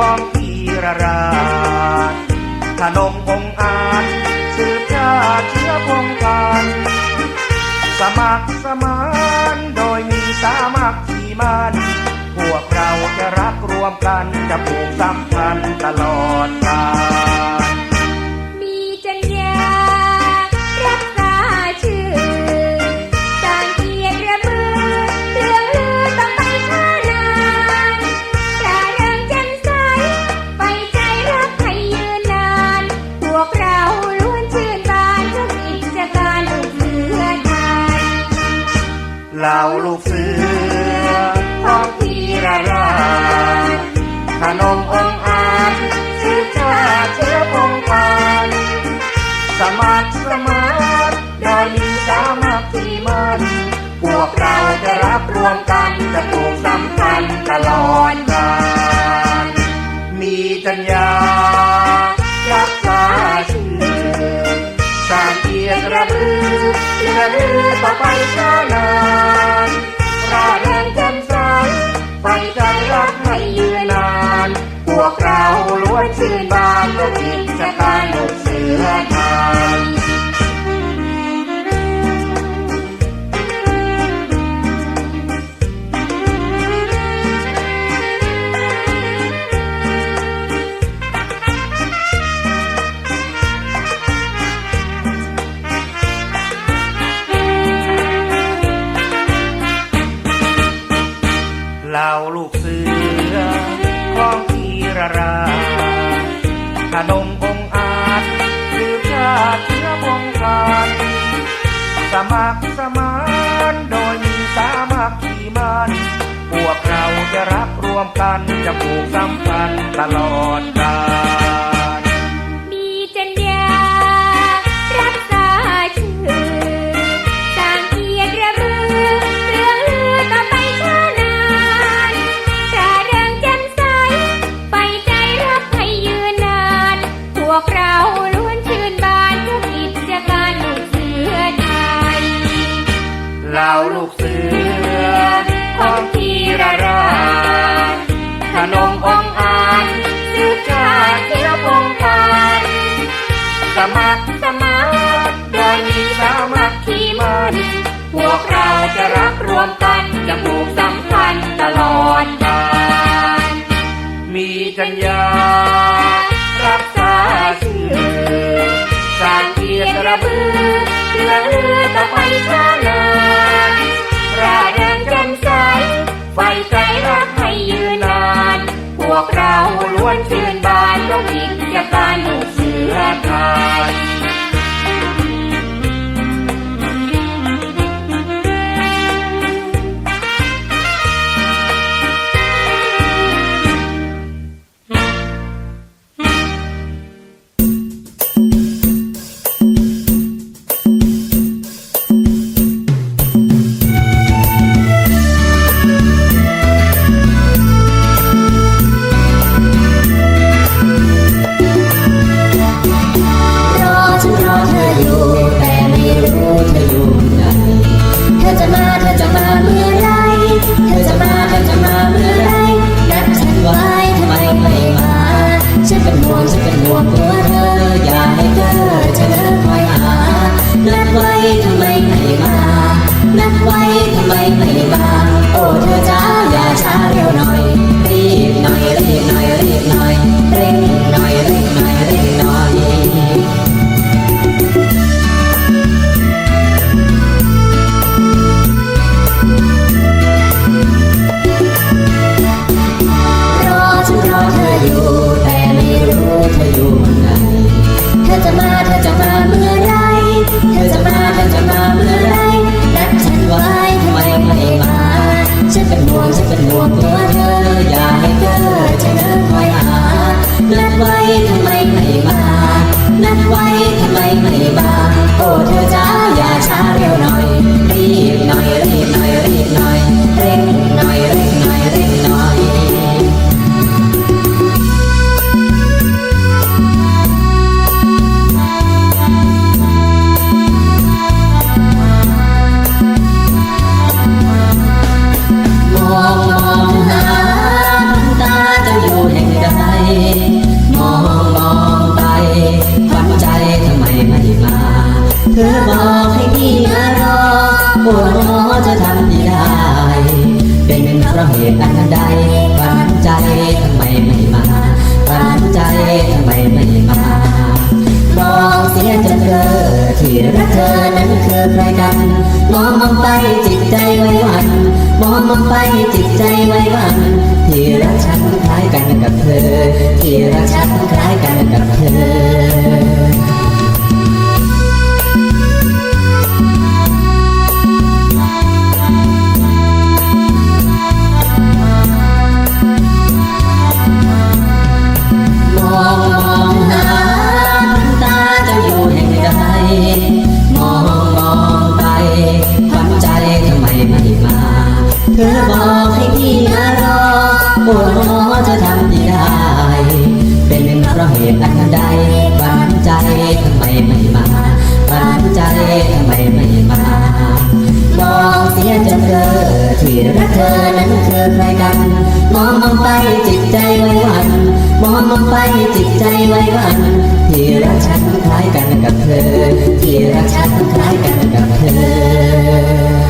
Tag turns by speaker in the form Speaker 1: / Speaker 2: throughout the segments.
Speaker 1: ของพีรราชขนมองอาจสืบชาเชื้อพงกันสมัครสมานโดยมีสามัคคีมันพวกเราจะรักรวมกันจะผูกสัมพันธ์ตลอดกาล
Speaker 2: รับร
Speaker 1: วมกันจะผูกสัมพันตลอดกาลมีจัญญารักษาชื่อสร้างเกียรติระลือเลือลือต่อไปช้านานร่าเริงแจ่มใสไปใจรักให้ยืนนาน พวกเราล้วนชื่นบานด้วยกิจการลูกเสือไทย ขนมองอาจสืบชาติเชื้อวงกานสมัครสมานโดยมีสามัคคีมันพวกเราจะรักรวมกันจะผูกสัมพันธ์ตลอดกาล
Speaker 2: ว
Speaker 1: มกันจะผูกสัมพันธ์ตลอดกาลมีจัญญารักษาชื่อสาเกียรติระเบือเรื่อลื นัดไว้ทำ
Speaker 3: ไมไม่มา นัดไว้ทำไมไม่มา โอ้เธอจ้าอย่าช้าเร็วหน่อย มองมองไปจิตใจไว้หวันที่รักฉันคล้ายกันกับเธอ ที่รักฉันคล้ายกันกับเธอ วดหมอจะทำที่ได้ เป็นเพราะเหตุอันใดฝันใจทำไมไม่มาฝันใจทำไมไม่มามองเสียจนเธอที่รักเธอนั้นคือใครกัน มองมองไปจิตใจไว้หวัน มองมองไปจิตใจไว้หวัน ที่รักฉันคล้ายกันกับเธอ ที่รักฉันคล้ายกันกับเธอ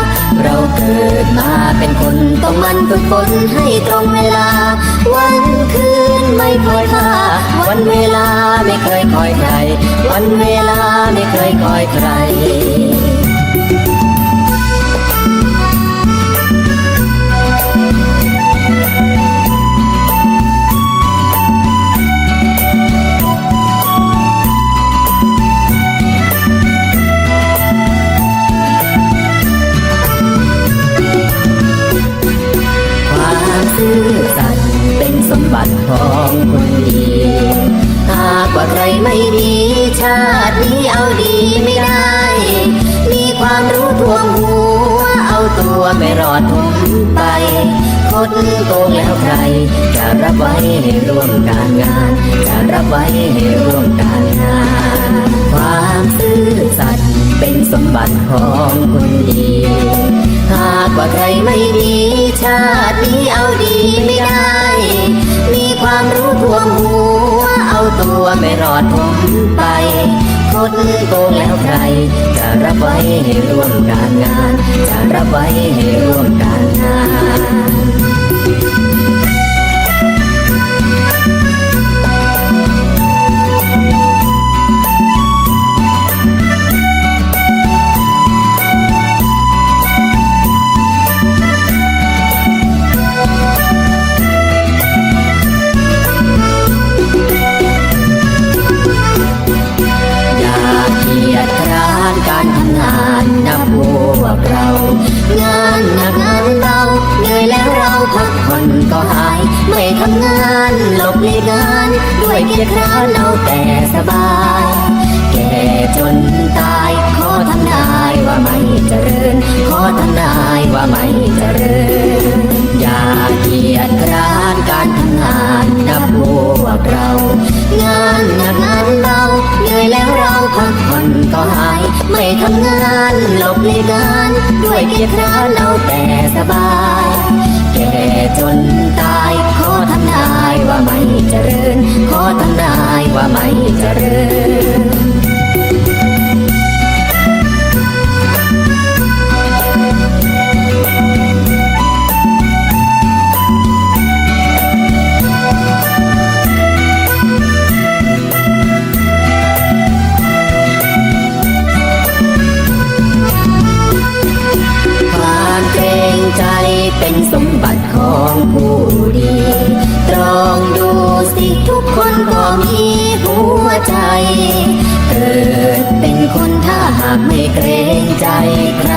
Speaker 4: เราเกิดมาเป็นคนต้องมันฝึกฝนให้ตรงเวลา วันคืนไม่คอยท่าวันเวลาไม่เคยคอยใคร วันเวลาไม่เคยคอยใคร รอดทุมไปคดโกงแล้วใคร จะรับไว้ให้ร่วมการงาน จะรับไว้ให้ร่วมการงาน ความซื่อสัตย์เป็นสมบัติของคนดี หากว่าใครไม่ดีชาตินี้เอาดีไม่ได้ มีความรู้ท่วมหัวเอาตัวไม่รอดผมไป ดโกงแล้วใคร จะรับไว้ให้ร่วมการงาน จะรับไว้ให้ร่วมการงานานด้วยเกียจคร้านเอาแต่สบาย แก่จนตาย ขอทำนายว่าไม่เจริญ ขอทำนายว่าไม่เจริญ อย่าเกียจคร้านการทำงานนับพวกเรา งานหนักงานเบาเหนื่อยแล้วเราพักผ่อนก็หาย ไม่ทำงานหลบเลีกงาน ด้วยเกียจคร้านเอาแต่สบาย แก่จนตาย ขอทำนาย ว่าไม่เจริญ ขอทำนายว่าไม่เจริญ เกิดเป็นคนถ้าหากไม่เกรงใจใคร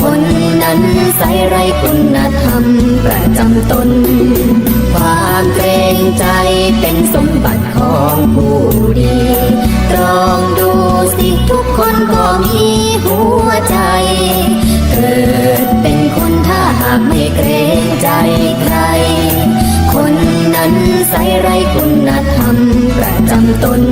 Speaker 4: คนนั้นใส่ไรคุณคุณธรรมประจำตน ความเกรงใจเป็นสมบัติของผู้ดีตรองดูสิทุกคนก็มีหัวใจ เกิดเป็นคนถ้าหากไม่เกรงใจใคร คนนั้นใส่ไรคุณธรรมประจำตน